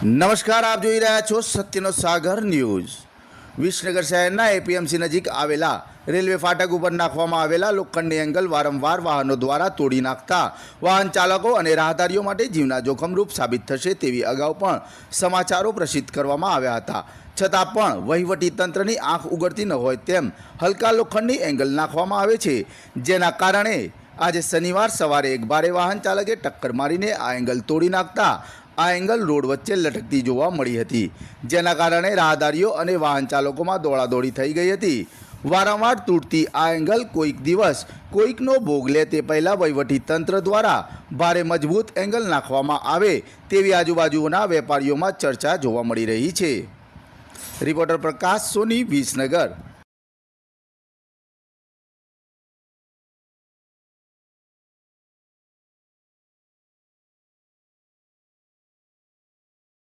નમસ્કાર, આપ જોઈ રહ્યા છો સત્યનો સાગર ન્યૂઝ. વિસનગર શહેરના એપીએમસી નજીક આવેલા રેલવે ફાટક ઉપર નાખવામાં આવેલા લોખંડની એંગલ વારંવાર વાહનો દ્વારા તોડી નાખતા વાહન ચાલકો અને રાહદારીઓ માટે જીવના જોખમરૂપ સાબિત થશે તેવી અગાઉ પણ સમાચારો પ્રસિદ્ધ કરવામાં આવ્યા હતા. છતાં પણ વહીવટી તંત્રની આંખ ઉગડતી ન હોય તેમ હલકા લોખંડની એંગલ નાખવામાં આવે છે. જેના કારણે આજે શનિવાર સવારે એક ભારે વાહન ચાલકે ટક્કર મારીને આ એંગલ તોડી નાખતા આ એંગલ રોડ વચ્ચે લટકતી જોવા મળી હતી, જેના કારણે રાહદારીઓ અને વાહન ચાલકોમાં દોડાદોડી થઈ ગઈ હતી. વારંવાર તૂટતી આ એંગલ કોઈક દિવસ કોઈકનો ભોગ લે તે પહેલાં વહીવટી તંત્ર દ્વારા ભારે મજબૂત એંગલ નાખવામાં આવે તેવી આજુબાજુના વેપારીઓમાં ચર્ચા જોવા મળી રહી છે. રિપોર્ટર પ્રકાશ સોની વિસનગર.